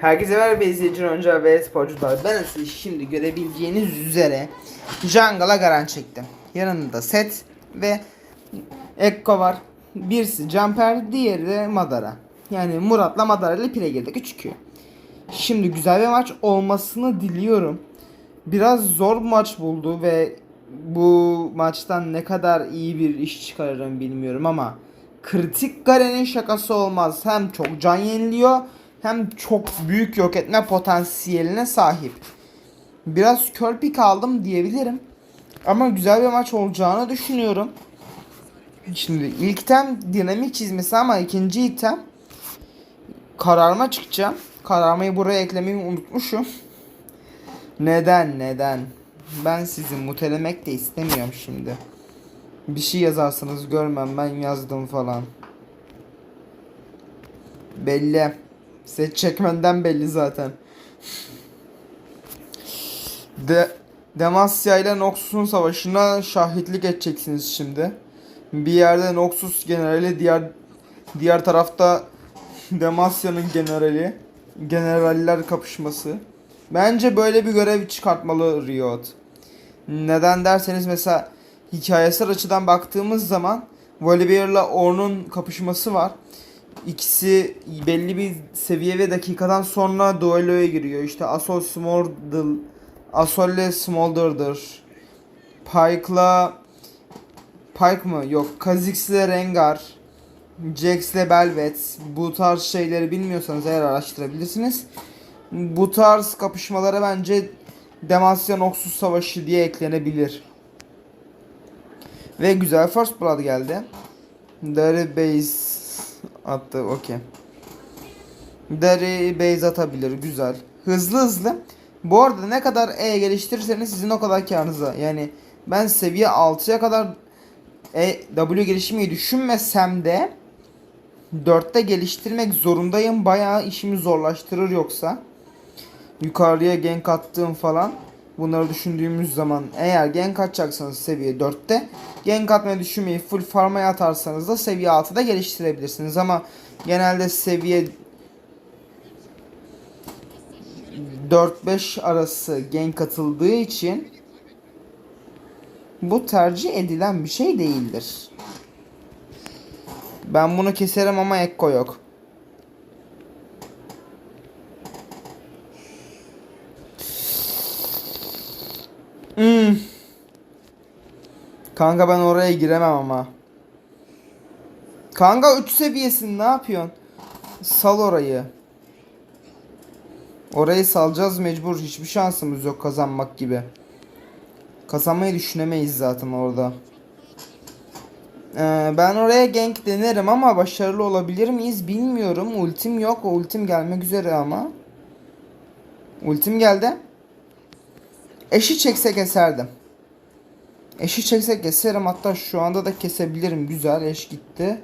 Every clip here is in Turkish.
Herkese merhaba izleyici oyuncular ve sporcular. Ben size şimdi görebileceğiniz üzere Jungle'a garan çektim. Yanında set ve Ekko var. Birisi Jumper, diğeri de Madara. Yani Murat'la Madara ile pire girdik 3-2. Şimdi güzel bir maç olmasını diliyorum. Biraz zor bir maç buldu ve bu maçtan ne kadar iyi bir iş çıkarırım bilmiyorum ama kritik Garen'in şakası olmaz. Hem çok can yeniliyor hem çok büyük yok etme potansiyeline sahip. Biraz kör pik aldım diyebilirim. Ama güzel bir maç olacağını düşünüyorum. Şimdi ilk item dinamik çizmesi ama ikinci item kararma çıkacağım. Kararmayı buraya eklemeyi unutmuşum. Neden neden? Ben sizi mutelemek de istemiyorum şimdi. Bir şey yazarsınız görmem ben yazdım falan. Belli. Set çekmenden belli zaten. De Demasya ile Noxus'un savaşına şahitlik edeceksiniz şimdi. Bir yerde Noxus generali, diğer diğer tarafta Demasya'nın generali. Generaller kapışması. Bence böyle bir görev çıkartmalı Riot. Neden derseniz mesela hikayesel açıdan baktığımız zaman Volibear'la Ornn'un kapışması var. İkisi belli bir seviye ve dakikadan sonra duelloya giriyor. İşte Asol Smolder, Asol'le Smolder'dır. Pike'la Pike mı? Yok. Kha'Zix'le Rengar. Jax'le Belvet. Bu tarz şeyleri bilmiyorsanız eğer araştırabilirsiniz. Bu tarz kapışmalara bence Demacia Noxus Savaşı diye eklenebilir. Ve güzel First Blood geldi. Dari Base attı. Okey. Dari Base atabilir. Güzel. Hızlı hızlı. Bu arada ne kadar E geliştirirseniz sizin o kadar karınıza. Yani ben seviye 6'ya kadar E, W geliştirmeyi düşünmesem de 4'te geliştirmek zorundayım. Bayağı işimi zorlaştırır yoksa. Yukarıya gank attığım falan. Bunları düşündüğümüz zaman eğer gank atacaksanız seviye 4'te gank atmayı düşünmeyi full farmaya atarsanız da seviye 6'da geliştirebilirsiniz ama genelde seviye 4-5 arası gank atıldığı için bu tercih edilen bir şey değildir. Ben bunu keserim ama Ekko yok. Hmm. Kanka ben oraya giremem ama. Kanka 3 seviyesin ne yapıyorsun? Sal orayı. Orayı salacağız mecbur. Hiçbir şansımız yok kazanmak gibi. Kazanmayı düşünemeyiz zaten orada. Ee, ben oraya gank denerim ama başarılı olabilir miyiz bilmiyorum. Ultim yok. Ultim gelmek üzere ama. Ultim geldi. Eşi çekse keserdim. Eşi çekse keserim hatta şu anda da kesebilirim. Güzel eş gitti.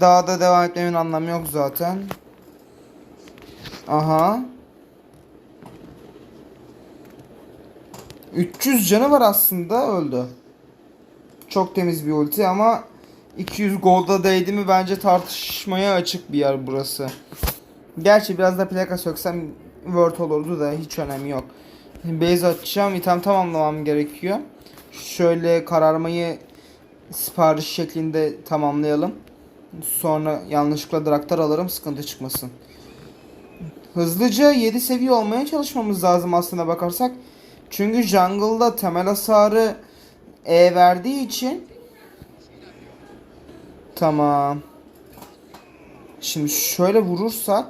Daha da devam etmemin anlamı yok zaten. Aha. 300 canı var aslında öldü. Çok temiz bir ulti ama 200 golda değdi mi bence tartışmaya açık bir yer burası. Gerçi biraz da plaka söksem word olurdu da hiç önemi yok. Base açacağım. item tamamlamam gerekiyor. Şöyle kararmayı sipariş şeklinde tamamlayalım. Sonra yanlışlıkla draktar alırım sıkıntı çıkmasın. Hızlıca 7 seviye olmaya çalışmamız lazım aslında bakarsak. Çünkü jungle'da temel hasarı E verdiği için Tamam. Şimdi şöyle vurursak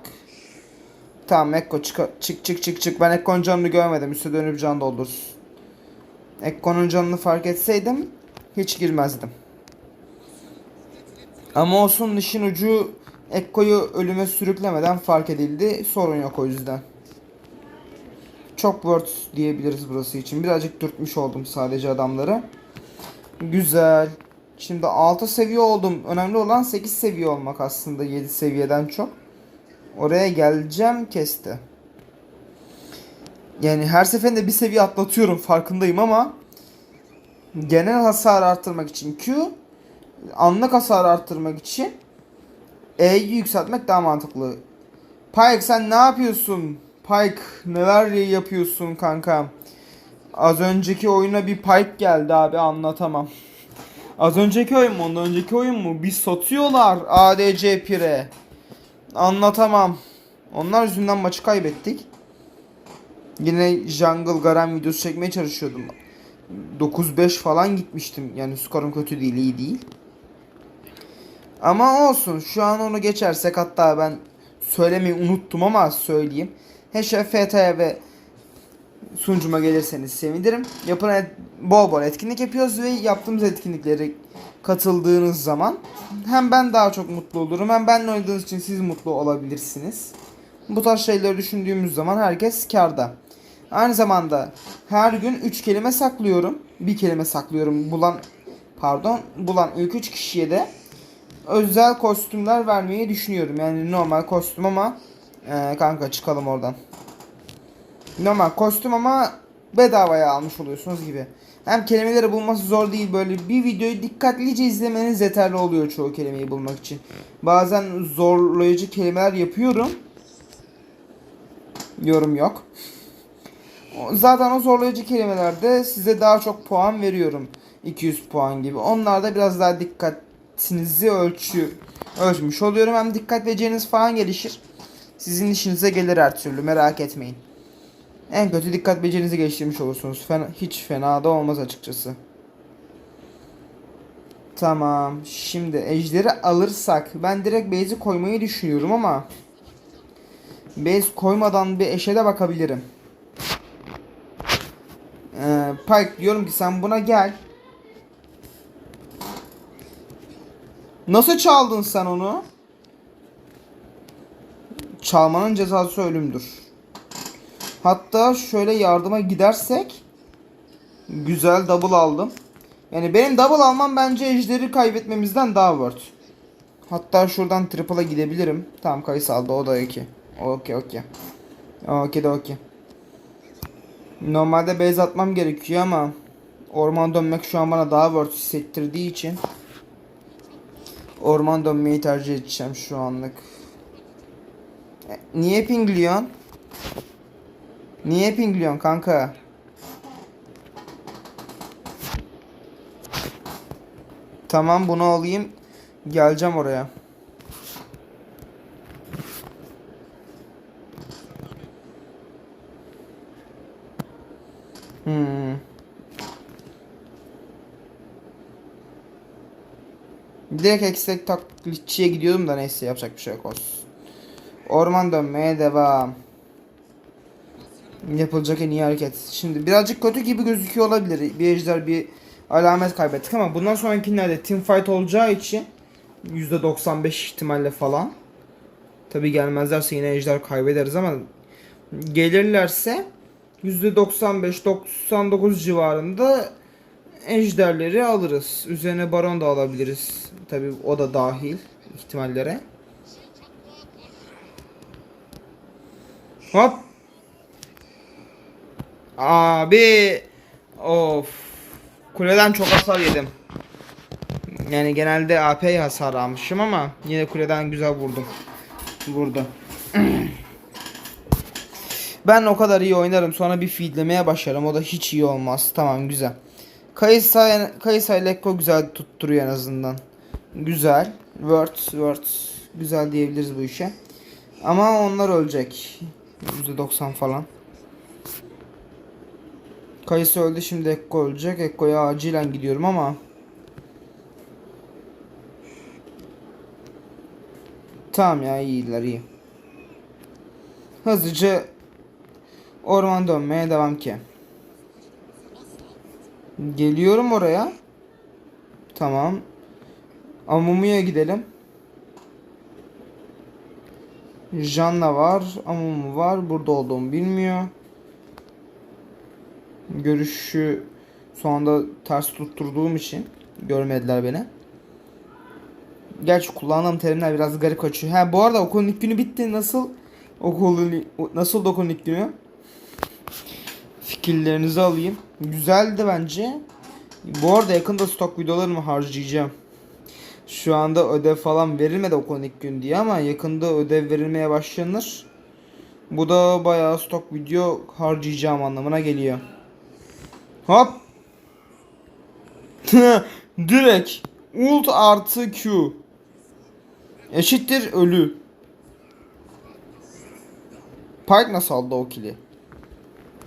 Tamam Ekko çık çık çık çık. Ben Ekko'nun canını görmedim. Üste dönüp can doldursun. Ekko'nun canını fark etseydim hiç girmezdim. Ama olsun işin ucu Ekko'yu ölüme sürüklemeden fark edildi. Sorun yok o yüzden. Çok word diyebiliriz burası için. Birazcık dürtmüş oldum sadece adamları. Güzel. Şimdi 6 seviye oldum. Önemli olan 8 seviye olmak aslında 7 seviyeden çok. Oraya geleceğim kesti. Yani her seferinde bir seviye atlatıyorum farkındayım ama genel hasar arttırmak için Q, anlık hasar arttırmak için E'yi yükseltmek daha mantıklı. Pike sen ne yapıyorsun? Pike neler yapıyorsun kanka? Az önceki oyuna bir Pike geldi abi anlatamam. Az önceki oyun mu? Ondan önceki oyun mu? Bir satıyorlar ADC Pire. Anlatamam. Onlar yüzünden maçı kaybettik. Yine Jungle Garen videosu çekmeye çalışıyordum. 9-5 falan gitmiştim. Yani skorum kötü değil, iyi değil. Ama olsun. Şu an onu geçersek hatta ben söylemeyi unuttum ama söyleyeyim. HFT'ye ve sunucuma gelirseniz sevinirim. Yapın et- bol bol etkinlik yapıyoruz ve yaptığımız etkinlikleri katıldığınız zaman hem ben daha çok mutlu olurum hem benle oynadığınız için siz mutlu olabilirsiniz. Bu tarz şeyleri düşündüğümüz zaman herkes karda. Aynı zamanda her gün 3 kelime saklıyorum. Bir kelime saklıyorum. Bulan pardon, bulan ilk 3 kişiye de özel kostümler vermeyi düşünüyorum. Yani normal kostüm ama eee, kanka çıkalım oradan. Normal kostüm ama bedavaya almış oluyorsunuz gibi. Hem kelimeleri bulması zor değil böyle bir videoyu dikkatlice izlemeniz yeterli oluyor çoğu kelimeyi bulmak için. Bazen zorlayıcı kelimeler yapıyorum. Yorum yok. Zaten o zorlayıcı kelimelerde size daha çok puan veriyorum. 200 puan gibi. Onlarda biraz daha dikkatinizi ölçü ölçmüş oluyorum. Hem dikkat beceriniz falan gelişir. Sizin işinize gelir her türlü merak etmeyin. En kötü dikkat becerinizi geliştirmiş olursunuz. Fena, hiç fena da olmaz açıkçası. Tamam. Şimdi ejderi alırsak ben direkt base'i koymayı düşünüyorum ama base koymadan bir eşe de bakabilirim. Pike diyorum ki sen buna gel. Nasıl çaldın sen onu? Çalmanın cezası ölümdür. Hatta şöyle yardıma gidersek güzel double aldım. Yani benim double almam bence ejderi kaybetmemizden daha worth. Hatta şuradan triple'a gidebilirim. Tamam kayısı aldı o da iki. Okey okey. Okey de okey. Normalde base atmam gerekiyor ama orman dönmek şu an bana daha worth hissettirdiği için orman dönmeyi tercih edeceğim şu anlık. E, Niye pingliyorsun? Niye pingliyorsun kanka? Tamam bunu alayım. Geleceğim oraya. Direkt eksik taklitçiye gidiyordum da neyse yapacak bir şey yok olsun. Orman dönmeye devam. Yapılacak en iyi hareket. Şimdi birazcık kötü gibi gözüküyor olabilir. Bir ejder bir alamet kaybettik ama bundan sonrakilerde team fight olacağı için %95 ihtimalle falan. Tabi gelmezlerse yine ejder kaybederiz ama gelirlerse %95-99 civarında ejderleri alırız. Üzerine baron da alabiliriz. Tabi o da dahil ihtimallere. Hop. Abi. Of. Kuleden çok hasar yedim. Yani genelde AP hasar almışım ama yine kuleden güzel vurdum. Vurdu. ben o kadar iyi oynarım sonra bir feedlemeye başlarım o da hiç iyi olmaz. Tamam güzel. Kayısa, Kayısa ile Ekko güzel tutturuyor en azından. Güzel. Word, word. Güzel diyebiliriz bu işe. Ama onlar ölecek. %90 falan. Kayısı öldü şimdi Ekko ölecek. Ekko'ya acilen gidiyorum ama. Tamam ya iyiler iyi. Hızlıca orman dönmeye devam ki. Geliyorum oraya. Tamam. Amumu'ya gidelim. Janna var. Amumu var. Burada olduğumu bilmiyor. Görüşü anda ters tutturduğum için görmediler beni. Gerçi kullandığım terimler biraz garip kaçıyor. Ha bu arada okulun ilk günü bitti. Nasıl okulun nasıl okulun ilk günü? Fikirlerinizi alayım. Güzeldi bence. Bu arada yakında stok videolarımı harcayacağım. Şu anda ödev falan verilmedi okulun ilk gün diye ama yakında ödev verilmeye başlanır. Bu da bayağı stok video harcayacağım anlamına geliyor. Hop. Direkt ult artı Q eşittir ölü. Pike nasıl aldı o kili?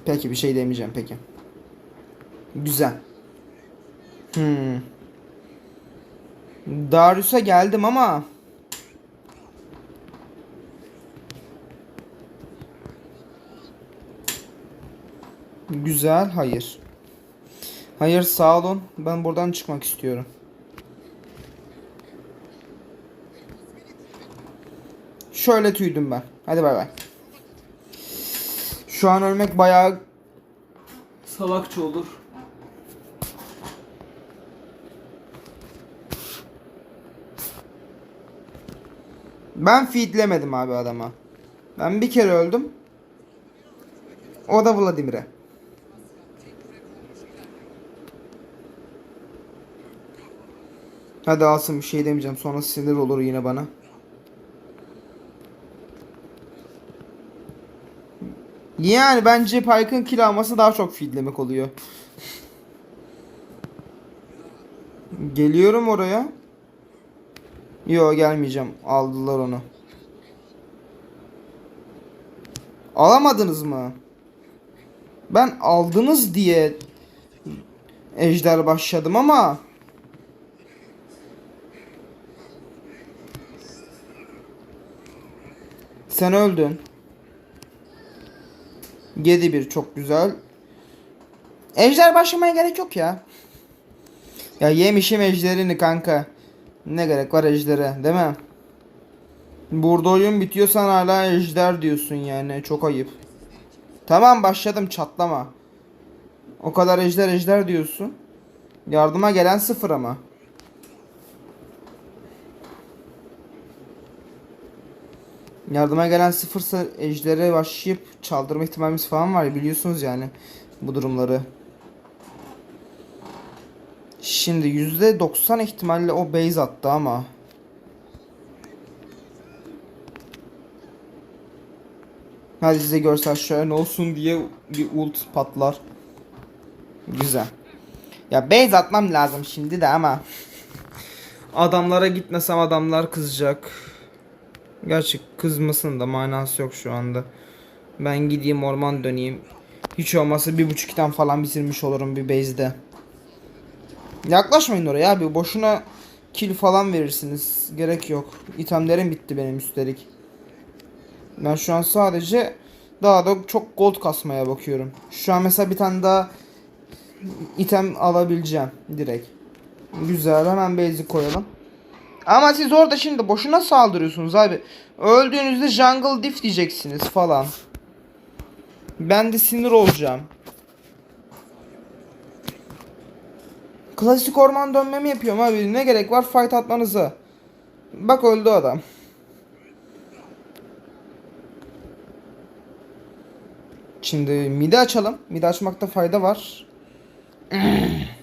Peki bir şey demeyeceğim peki. Güzel. Hmm. Darius'a geldim ama Güzel, hayır. Hayır, sağ olun. Ben buradan çıkmak istiyorum. Şöyle tüydüm ben. Hadi bay bay. Şu an ölmek bayağı salakça olur. Ben feedlemedim abi adama. Ben bir kere öldüm. O da Vladimir'e. Hadi alsın bir şey demeyeceğim. Sonra sinir olur yine bana. Yani bence Pike'ın kill alması daha çok feedlemek oluyor. Geliyorum oraya. Yo gelmeyeceğim. Aldılar onu. Alamadınız mı? Ben aldınız diye ejder başladım ama sen öldün. 7-1 çok güzel. Ejder başlamaya gerek yok ya. Ya yemişim ejderini kanka. Ne gerek var ejdere değil mi? Burada oyun bitiyor sen hala ejder diyorsun yani çok ayıp. Tamam başladım çatlama. O kadar ejder ejder diyorsun. Yardıma gelen sıfır ama. Yardıma gelen sıfırsa ejdere başlayıp çaldırma ihtimalimiz falan var ya biliyorsunuz yani bu durumları. Şimdi %90 ihtimalle o base attı ama. Hadi size görsel şöyle olsun diye bir ult patlar. Güzel. Ya base atmam lazım şimdi de ama. Adamlara gitmesem adamlar kızacak. Gerçi kızmasın da manası yok şu anda. Ben gideyim orman döneyim. Hiç olmazsa bir buçuk item falan bitirmiş olurum bir base'de. Yaklaşmayın oraya abi. Boşuna kill falan verirsiniz. Gerek yok. İtemlerim bitti benim üstelik. Ben şu an sadece daha da çok gold kasmaya bakıyorum. Şu an mesela bir tane daha item alabileceğim direkt. Güzel hemen basic koyalım. Ama siz orada şimdi boşuna saldırıyorsunuz abi. Öldüğünüzde jungle diff diyeceksiniz falan. Ben de sinir olacağım. Klasik orman dönmemi yapıyorum abi. Ne gerek var fight atmanıza. Bak öldü adam. Şimdi midi açalım. Midi açmakta fayda var.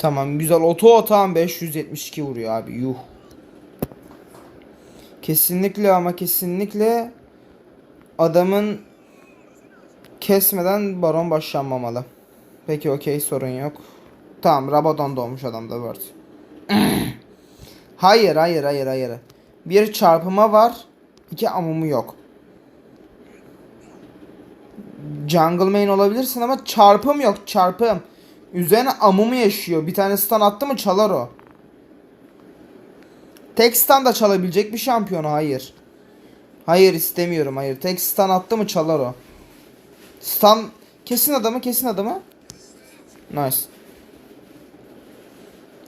tamam güzel. Oto otağım 572 vuruyor abi. Yuh. Kesinlikle ama kesinlikle adamın kesmeden baron başlanmamalı. Peki okey sorun yok. Tamam Rabadon doğmuş adamda Word. hayır hayır hayır hayır. Bir çarpıma var. iki amumu yok. Jungle main olabilirsin ama çarpım yok çarpım. Üzerine amumu yaşıyor. Bir tane stun attı mı çalar o. Tek stun da çalabilecek bir şampiyonu hayır. Hayır istemiyorum hayır. Tek stun attı mı çalar o. Stun kesin adamı kesin adamı. Nice.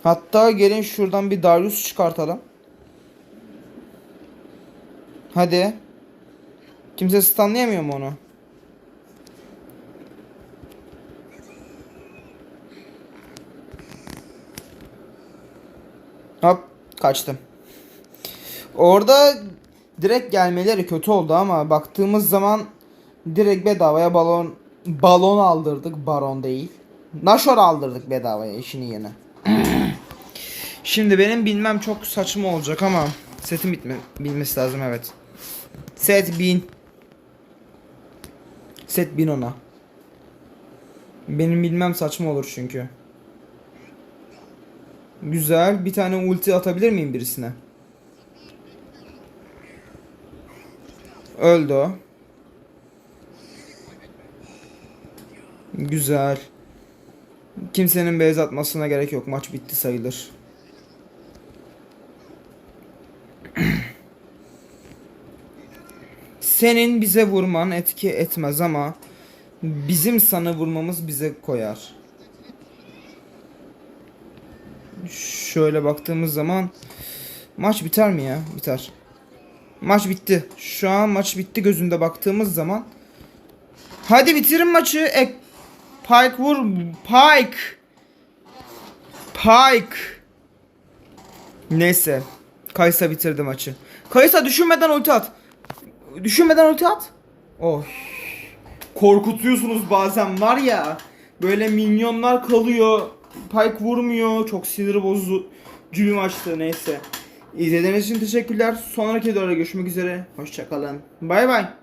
Hatta gelin şuradan bir Darius çıkartalım. Hadi. Kimse stunlayamıyor mu onu? Hop kaçtım. Orada direkt gelmeleri kötü oldu ama baktığımız zaman direkt bedavaya balon balon aldırdık baron değil. Nashor aldırdık bedavaya işini yine. Şimdi benim bilmem çok saçma olacak ama setim bitme bilmesi lazım evet. Set bin. Set bin ona. Benim bilmem saçma olur çünkü. Güzel. Bir tane ulti atabilir miyim birisine? Öldü o. Güzel. Kimsenin beyaz atmasına gerek yok. Maç bitti sayılır. Senin bize vurman etki etmez ama bizim sana vurmamız bize koyar. Şöyle baktığımız zaman maç biter mi ya? Biter. Maç bitti. Şu an maç bitti gözünde baktığımız zaman. Hadi bitirin maçı. Ek Pike vur. Pike. Pike. Neyse. Kaysa bitirdi maçı. Kaysa düşünmeden ulti at. Düşünmeden ulti at. Oh. Korkutuyorsunuz bazen var ya. Böyle minyonlar kalıyor. Pike vurmuyor. Çok sinir bozucu bir maçtı neyse. İzlediğiniz için teşekkürler. Sonraki videoda görüşmek üzere. Hoşçakalın. Bay bay.